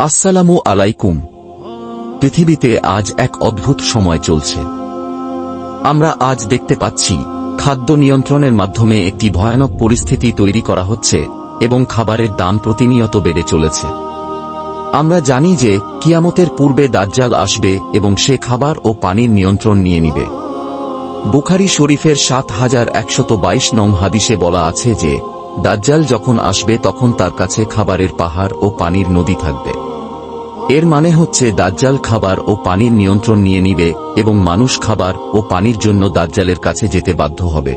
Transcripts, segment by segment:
আসসালামু আলাইকুম। পৃথিবীতে আজ এক অদ্ভুত সময় চলছে। আমরা আজ দেখতে পাচ্ছি, খাদ্য নিয়ন্ত্রণের মাধ্যমে একটি ভয়ানক পরিস্থিতি তৈরি করা হচ্ছে এবং খাবারের দাম প্রতিনিয়ত বেড়ে চলেছে। আমরা জানি যে, কিয়ামতের পূর্বে দাজ্জাল আসবে এবং সে খাবার ও পানির নিয়ন্ত্রণ নিয়ে নিবে। বুখারি শরীফের সাত হাজার একশত বাইশ নং হাদিসে বলা আছে যে, দাজ্জাল যখন আসবে তখন তার কাছে খাবারের পাহাড় ও পানির নদী থাকবে। এর মানে হচ্ছে দাজ্জাল খাবার ও পানির নিয়ন্ত্রণ নিয়ে নিবে এবং মানুষ খাবার ও পানির জন্য দাজ্জালের কাছে যেতে বাধ্য হবে।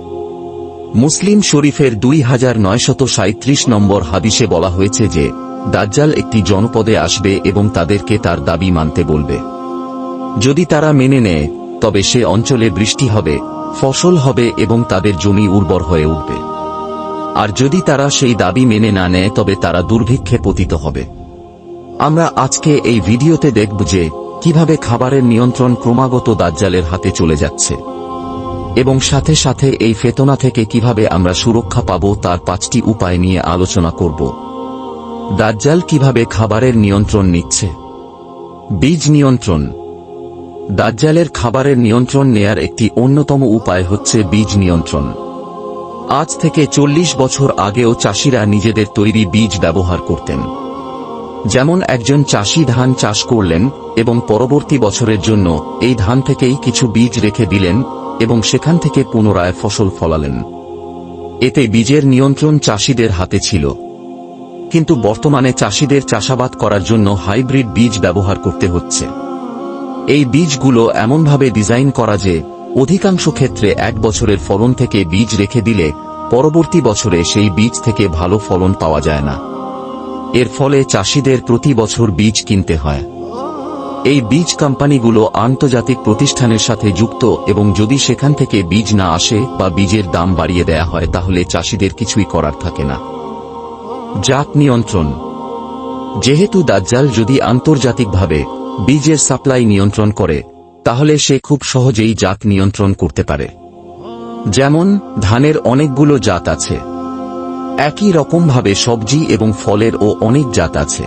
মুসলিম শরীফের দুই হাজার নয়শত সাঁত্রিশ নম্বর হাদিসে বলা হয়েছে যে, দাজ্জাল একটি জনপদে আসবে এবং তাদেরকে তার দাবি মানতে বলবে। যদি তারা মেনে নেয়, তবে সে অঞ্চলে বৃষ্টি হবে, ফসল হবে এবং তাদের জমি উর্বর হয়ে উঠবে। আর যদি তারা সেই দাবি মেনে না নেয়, তবে তারা দুর্ভিক্ষে পতিত হবে। আমরা আজকে এই ভিডিওতে দেখব যে কীভাবে খাবারের নিয়ন্ত্রণ ক্রমাগত দাজ্জালের হাতে চলে যাচ্ছে। এবং সাথে সাথে এই ফেতনা থেকে কীভাবে আমরা সুরক্ষা পাব তার পাঁচটি উপায় নিয়ে আলোচনা করব। দাজ্জাল কীভাবে খাবারের নিয়ন্ত্রণ নিচ্ছে? বীজ নিয়ন্ত্রণ। দাজ্জালের খাবারের নিয়ন্ত্রণ নেয়ার একটি অন্যতম উপায় হচ্ছে বীজ নিয়ন্ত্রণ। আজ থেকে চল্লিশ বছর আগেও চাষিরা নিজেদের তৈরি বীজ ব্যবহার করতেন। যেমন একজন চাষি ধান চাষ করলেন এবং পরবর্তী বছরের জন্য এই ধান থেকেই কিছু বীজ রেখে দিলেন এবং সেখান থেকে পুনরায় ফসল ফলালেন। এতে বীজের নিয়ন্ত্রণ চাষিদের হাতে ছিল। কিন্তু বর্তমানে চাষিদের চাষাবাদ করার জন্য হাইব্রিড বীজ ব্যবহার করতে হচ্ছে। এই বীজগুলো এমনভাবে ডিজাইন করা যে, অধিকাংশ ক্ষেত্রে এক বছরের ফলন থেকে বীজ রেখে দিলে পরবর্তী বছরে সেই বীজ থেকে ভালো ফলন পাওয়া যায় না। এর ফলে চাষিদের প্রতি বছর বীজ কিনতে হয়। এই বীজ কোম্পানিগুলো আন্তর্জাতিক প্রতিষ্ঠানের সাথে যুক্ত এবং যদি সেখান থেকে বীজ না আসে বা বীজের দাম বাড়িয়ে দেয়া হয়, তাহলে চাষিদের কিছুই করার থাকে না। জাত নিয়ন্ত্রণ। যেহেতু দাজ্জাল যদি আন্তর্জাতিকভাবে বীজের সাপ্লাই নিয়ন্ত্রণ করে, তাহলে সে খুব সহজেই জাত নিয়ন্ত্রণ করতে পারে। যেমন, ধানের অনেকগুলো জাত আছে। একই রকমভাবে সবজি এবং ফলের ও অনেক জাত আছে।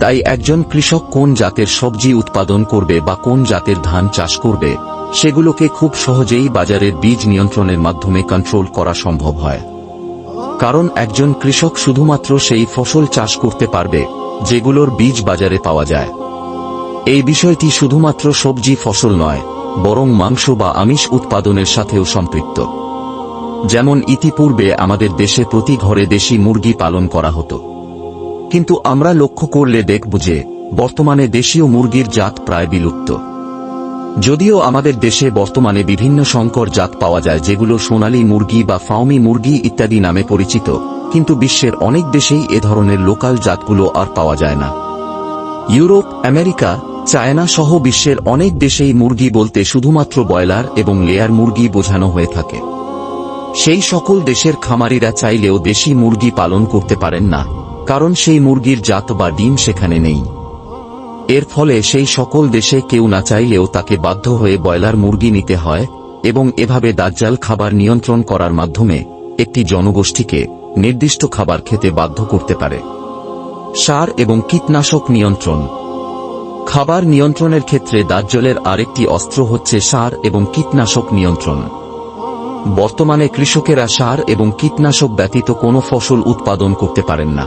তাই একজন কৃষক কোন জাতের সবজি উৎপাদন করবে বা কোন জাতের ধান চাষ করবে, সেগুলোকে খুব সহজেই বাজারের বীজ নিয়ন্ত্রণের মাধ্যমে কন্ট্রোল করা সম্ভব হয়। কারণ একজন কৃষক শুধুমাত্র সেই ফসল চাষ করতে পারবে, যেগুলোর বীজ বাজারে পাওয়া যায়। এই বিষয়টি শুধুমাত্র সবজি ফসল নয়, বরং মাংস বা আমিষ উৎপাদনের সাথেও সম্পৃক্ত। যেমন ইতিপূর্বে আমাদের দেশে প্রতি ঘরে দেশি মুরগি পালন করা হতো। কিন্তু আমরা লক্ষ্য করলে দেখব যে, বর্তমানে দেশীয় মুরগির জাত প্রায় বিলুপ্ত। যদিও আমাদের দেশে বর্তমানে বিভিন্ন সংকর জাত পাওয়া যায়, যেগুলো সোনালী মুরগি বা ফাউমি মুরগি ইত্যাদি নামে পরিচিত, কিন্তু বিশ্বের অনেক দেশেই এ ধরনের লোকাল জাতগুলো আর পাওয়া যায় না। ইউরোপ, আমেরিকা, চায়না সহ বিশ্বের অনেক দেশেই মুরগি বলতে শুধুমাত্র ব্রয়লার এবং লেয়ার মুরগি বোঝানো হয়ে থাকে। সেই সকল দেশের খামারিরা চাইলেও দেশি মুরগি পালন করতে পারেন না, কারণ সেই মুরগির জাত বা ডিম সেখানে নেই। এর ফলে সেই সকল দেশে কেউ না চাইলেও তাকে বাধ্য হয়ে ব্রয়লার মুরগি নিতে হয় এবং এভাবে দাজ্জাল খাবার নিয়ন্ত্রণ করার মাধ্যমে একটি জনগোষ্ঠীকে নির্দিষ্ট খাবার খেতে বাধ্য করতে পারে। সার এবং কীটনাশক নিয়ন্ত্রণ। খাবার নিয়ন্ত্রণের ক্ষেত্রে দাজ্জলের আরেকটি অস্ত্র হচ্ছে সার এবং কীটনাশক নিয়ন্ত্রণ। বর্তমানে কৃষকেরা সার এবং কীটনাশক ব্যতীত কোনো ফসল উৎপাদন করতে পারেন না।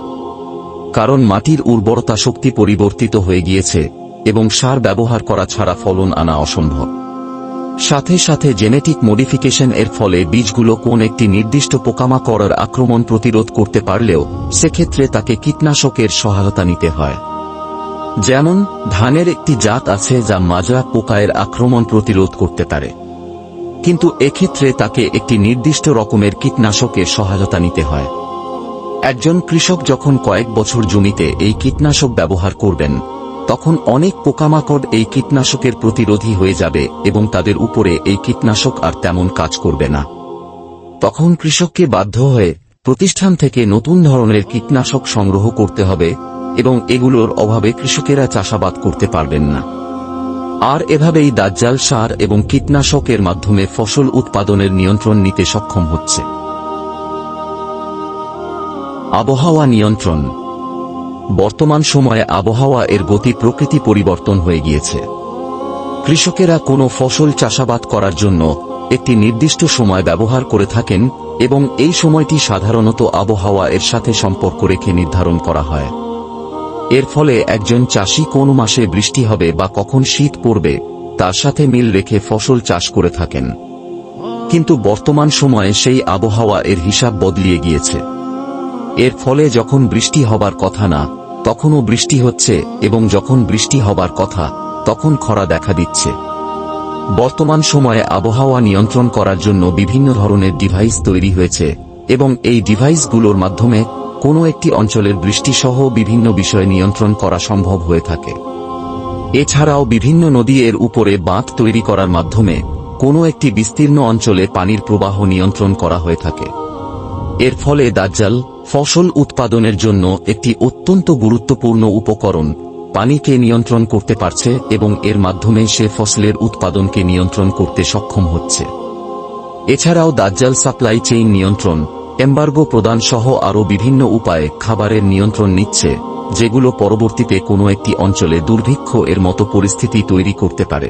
কারণ মাটির উর্বরতা শক্তি পরিবর্তিত হয়ে গিয়েছে এবং সার ব্যবহার করা ছাড়া ফলন আনা অসম্ভব। সাথে সাথে জেনেটিক মডিফিকেশন এর ফলে বীজগুলো কোন একটি নির্দিষ্ট পোকামাকড়ের আক্রমণ প্রতিরোধ করতে পারলেও সেক্ষেত্রে তাকে কীটনাশকের সহায়তা নিতে হয়। যেমন, ধানের একটি জাত আছে যা মাজরা পোকায়ের আক্রমণ প্রতিরোধ করতে পারে। কিন্তু এক্ষেত্রে তাকে একটি নির্দিষ্ট রকমের কীটনাশকের সহায়তা নিতে হয়। একজন কৃষক যখন কয়েক বছর জমিতে এই কীটনাশক ব্যবহার করবেন, তখন অনেক পোকামাকড় এই কীটনাশকের প্রতিরোধী হয়ে যাবে এবং তাদের উপরে এই কীটনাশক আর তেমন কাজ করবে না। তখন কৃষককে বাধ্য হয়ে প্রতিষ্ঠান থেকে নতুন ধরনের কীটনাশক সংগ্রহ করতে হবে এবং এগুলোর অভাবে কৃষকেরা চাষাবাদ করতে পারবেন না। আর এভাবেই দাজ্জাল সার এবং কীটনাশকের মাধ্যমে ফসল উৎপাদনের নিয়ন্ত্রণ নিতে সক্ষম হচ্ছে। আবহাওয়া নিয়ন্ত্রণ। বর্তমান সময়ে আবহাওয়া এর গতি প্রকৃতি পরিবর্তন হয়ে গিয়েছে। কৃষকেরা কোনো ফসল চাষাবাদ করার জন্য একটি নির্দিষ্ট সময় ব্যবহার করে থাকেন এবং এই সময়টি সাধারণত আবহাওয়া এর সাথে সম্পর্ক রেখে নির্ধারণ করা হয়। এর ফলে একজন চাষি কোন মাসে বৃষ্টি হবে বা কখন শীত পড়বে, তার সাথে মিল রেখে ফসল চাষ করে থাকেন। কিন্তু বর্তমান সময়ে সেই আবহাওয়া এর হিসাব বদলিয়ে গিয়েছে। এর ফলে যখন বৃষ্টি হবার কথা না, তখনও বৃষ্টি হচ্ছে এবং যখন বৃষ্টি হবার কথা, তখন খরা দেখা দিচ্ছে। বর্তমান সময়ে আবহাওয়া নিয়ন্ত্রণ করার জন্য বিভিন্ন ধরনের ডিভাইস তৈরি হয়েছে এবং এই ডিভাইসগুলোর মাধ্যমে কোনো একটি অঞ্চলের বৃষ্টিসহ বিভিন্ন বিষয় নিয়ন্ত্রণ করা সম্ভব হয়ে থাকে। এছাড়াও বিভিন্ন নদী এর উপরে বাঁধ তৈরি করার মাধ্যমে কোনো একটি বিস্তীর্ণ অঞ্চলে পানির প্রবাহ নিয়ন্ত্রণ করা হয়ে থাকে। এর ফলে দাজ্জাল ফসল উৎপাদনের জন্য একটি অত্যন্ত গুরুত্বপূর্ণ উপকরণ পানিকে নিয়ন্ত্রণ করতে পারছে এবং এর মাধ্যমে সে ফসলের উৎপাদনকে নিয়ন্ত্রণ করতে সক্ষম হচ্ছে। এছাড়াও দাজ্জাল সাপ্লাই চেইন নিয়ন্ত্রণ এম্বার্গো প্রদান সহ আরও বিভিন্ন উপায়ে খাবারের নিয়ন্ত্রণ নিচ্ছে, যেগুলো পরবর্তীতে কোনো একটি অঞ্চলে দুর্ভিক্ষ এর মতো পরিস্থিতি তৈরি করতে পারে।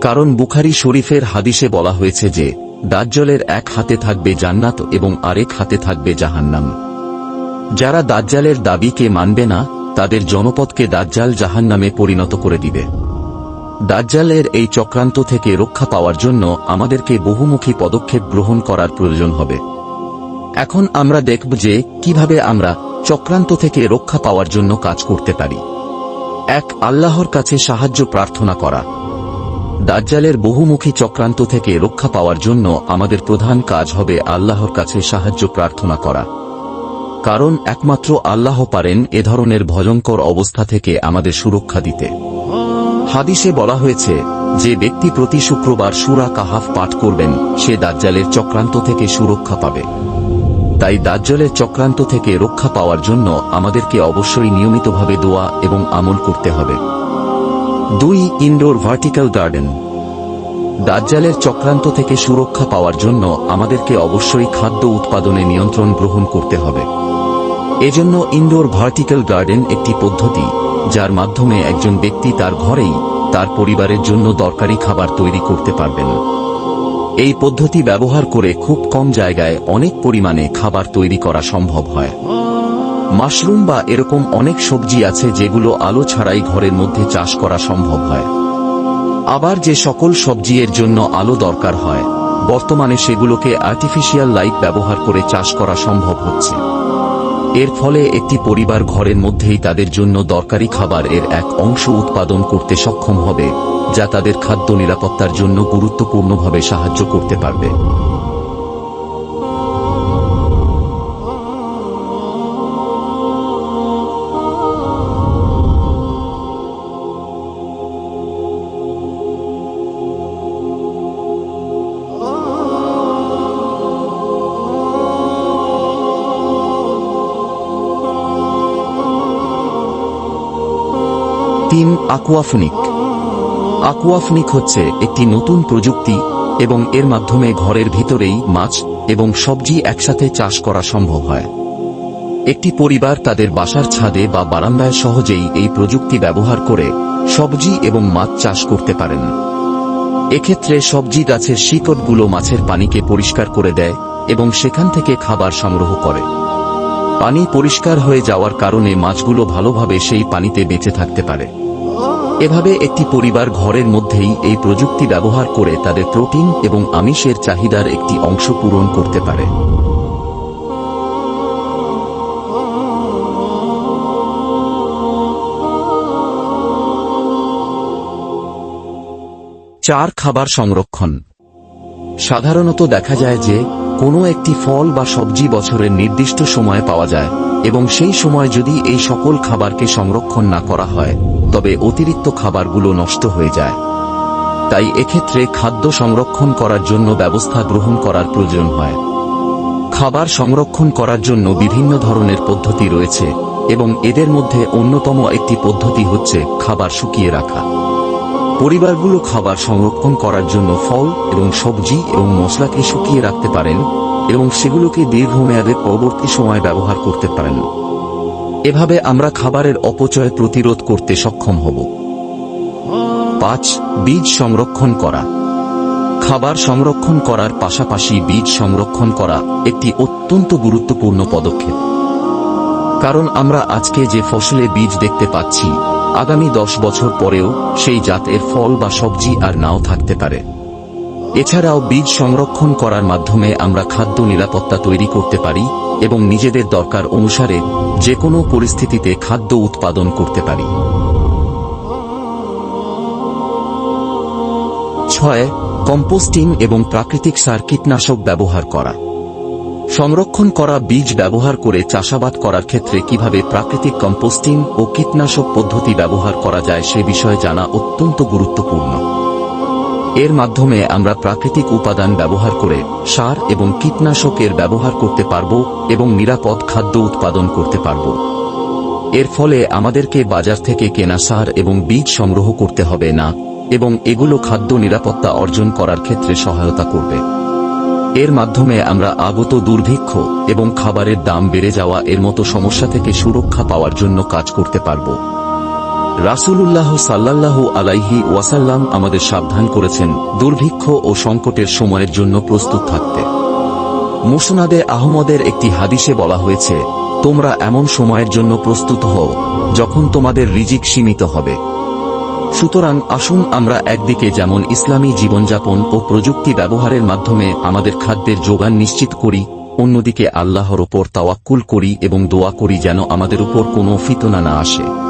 কারণ বুখারি শরীফের হাদিসে বলা হয়েছে যে, দাজ্জলের এক হাতে থাকবে জান্নাত এবং আরেক হাতে থাকবে জাহান্নাম। যারা দাজ্জালের দাবিকে মানবে না, তাদের জনপদকে দাজ্জাল জাহান্নামে পরিণত করে দিবে। দাজ্জালের এই চক্রান্ত থেকে রক্ষা পাওয়ার জন্য আমাদেরকে বহুমুখী পদক্ষেপ গ্রহণ করার প্রয়োজন হবে। এখন আমরা দেখব যে কীভাবে আমরা চক্রান্ত থেকে রক্ষা পাওয়ার জন্য কাজ করতে পারি। এক, আল্লাহর কাছে সাহায্য প্রার্থনা করা। দাজ্জালের বহুমুখী চক্রান্ত থেকে রক্ষা পাওয়ার জন্য আমাদের প্রধান কাজ হবে আল্লাহর কাছে সাহায্য প্রার্থনা করা। কারণ একমাত্র আল্লাহ পারেন এ ধরনের ভয়ঙ্কর অবস্থা থেকে আমাদের সুরক্ষা দিতে। হাদিসে বলা হয়েছে, যে ব্যক্তি প্রতি শুক্রবার সুরা কাহাফ পাঠ করবেন, সে দাজ্জালের চক্রান্ত থেকে সুরক্ষা পাবে। তাই দাজ্জালের চক্রান্ত থেকে রক্ষা পাওয়ার জন্য আমাদেরকে অবশ্যই নিয়মিতভাবে দোয়া এবং আমল করতে হবে। দুই, ইনডোর ভার্টিক্যাল গার্ডেন। দাজ্জালের চক্রান্ত থেকে সুরক্ষা পাওয়ার জন্য আমাদেরকে অবশ্যই খাদ্য উৎপাদনে নিয়ন্ত্রণ গ্রহণ করতে হবে। এজন্য ইনডোর ভার্টিক্যাল গার্ডেন একটি পদ্ধতি, যার মাধ্যমে একজন ব্যক্তি তার ঘরেই তার পরিবারের জন্য দরকারি খাবার তৈরি করতে পারবেন। এই পদ্ধতি ব্যবহার করে খুব কম জায়গায় অনেক পরিমাণে খাবার তৈরি করা সম্ভব হয়। মাশরুম বা এরকম অনেক সবজি আছে যেগুলো আলো ছাড়াই ঘরের মধ্যে চাষ করা সম্ভব হয়। আবার যে সকল সবজি এর জন্য আলো দরকার হয়, বর্তমানে সেগুলোকে আর্টিফিশিয়াল লাইট ব্যবহার করে চাষ করা সম্ভব হচ্ছে। এর ফলে একটি পরিবার ঘরের মধ্যেই তাদের জন্য দরকারি খাবার এর এক অংশ উৎপাদন করতে সক্ষম হবে, যা তাদের খাদ্য নিরাপত্তার জন্য গুরুত্বপূর্ণভাবে সাহায্য করতে পারবে। তিন আকুয়াফনিক। আকুয়াফনিক হচ্ছে একটি নতুন প্রযুক্তি এবং এর মাধ্যমে ঘরের ভিতরেই মাছ এবং সবজি একসাথে চাষ করা সম্ভব হয়। একটি পরিবার তাদের বাসার ছাদে বা বারান্দায় সহজেই এই প্রযুক্তি ব্যবহার করে সবজি এবং মাছ চাষ করতে পারেন। এক্ষেত্রে সবজি গাছের শিকড়গুলো মাছের পানিকে পরিষ্কার করে দেয় এবং সেখান থেকে খাবার সংগ্রহ করে। পানি পরিষ্কার হয়ে যাওয়ার কারণে মাছগুলো ভালোভাবে সেই পানিতে বেঁচে থাকতে পারে। এভাবে একটি পরিবার ঘরের মধ্যেই এই প্রযুক্তি ব্যবহার করে তাদের প্রোটিন এবং আমিষের চাহিদার একটি অংশ পূরণ করতে পারে। চার খাবার সংরক্ষণ। সাধারণত দেখা যায় যে কোনো একটি ফল বা সবজি বছরের নির্দিষ্ট সময়ে পাওয়া যায়, এবং সেই সময় যদি এই সকল খাবারকে সংরক্ষণ না করা হয়, তবে অতিরিক্ত খাবারগুলো নষ্ট হয়ে যায়। তাই এক্ষেত্রে খাদ্য সংরক্ষণ করার জন্য ব্যবস্থা গ্রহণ করার প্রয়োজন হয়। খাবার সংরক্ষণ করার জন্য বিভিন্ন ধরনের পদ্ধতি রয়েছে, এবং এদের মধ্যে অন্যতম একটি পদ্ধতি হচ্ছে খাবার শুকিয়ে রাখা। পরিবারগুলো খাবার সংরক্ষণ করার জন্য ফল এবং সবজি এবং মশলাকে শুকিয়ে রাখতে পারেন এবং সেগুলোকে দীর্ঘমেয়াদে পরবর্তী সময় ব্যবহার করতে পারেন। এভাবে আমরা খাবারের অপচয় প্রতিরোধ করতে সক্ষম হব। পাঁচ, বীজ সংরক্ষণ করা। খাবার সংরক্ষণ করার পাশাপাশি বীজ সংরক্ষণ করা একটি অত্যন্ত গুরুত্বপূর্ণ পদক্ষেপ। কারণ আমরা আজকে যে ফসলে বীজ দেখতে পাচ্ছি আগামী দশ বছর পরেও সেই জাতের ফল বা সবজি আর নাও থাকতে পারে। এছাড়াও বীজ সংরক্ষণ করার মাধ্যমে আমরা খাদ্য নিরাপত্তা তৈরি করতে পারি এবং নিজেদের দরকার অনুসারে যে কোনো পরিস্থিতিতে খাদ্য উৎপাদন করতে পারি। ছয়, কম্পোস্টিং এবং প্রাকৃতিক সার কীটনাশক ব্যবহার করা। সংরক্ষণ করা বীজ ব্যবহার করে চাষাবাদ করার ক্ষেত্রে কীভাবে প্রাকৃতিক কম্পোস্টিং ও কীটনাশক পদ্ধতি ব্যবহার করা যায় সে বিষয়ে জানা অত্যন্ত গুরুত্বপূর্ণ। এর মাধ্যমে আমরা প্রাকৃতিক উপাদান ব্যবহার করে সার এবং কীটনাশকের ব্যবহার করতে পারব এবং নিরাপদ খাদ্য উৎপাদন করতে পারব। এর ফলে আমাদেরকে বাজার থেকে কেনা সার এবং বীজ সংগ্রহ করতে হবে না, এবং এগুলো খাদ্য নিরাপত্তা অর্জন করার ক্ষেত্রে সহায়তা করবে। এর মাধ্যমে আমরা আগত দুর্ভিক্ষ এবং খাবারের দাম বেড়ে যাওয়া এর মতো সমস্যা থেকে সুরক্ষা পাওয়ার জন্য কাজ করতে পারব। রাসূলুল্লাহ সাল্লাল্লাহু আলাইহি ওয়াসাল্লাম আমাদের সাবধান করেছেন দুর্ভিক্ষ ও সংকটের সময়ের জন্য প্রস্তুত থাকতে। মুসনাদে আহমদের একটি হাদিসে বলা হয়েছে, তোমরা এমন সময়ের জন্য প্রস্তুত হও যখন তোমাদের রিজিক সীমিত হবে। সুতরাং আসুন আমরা একদিকে যেমন ইসলামী জীবনযাপন ও প্রযুক্তি ব্যবহারের মাধ্যমে আমাদের খাদ্যের যোগান নিশ্চিত করি, অন্যদিকে আল্লাহর ওপর তাওয়াক্কুল করি এবং দোয়া করি যেন আমাদের উপর কোনো ফিতনা না আসে।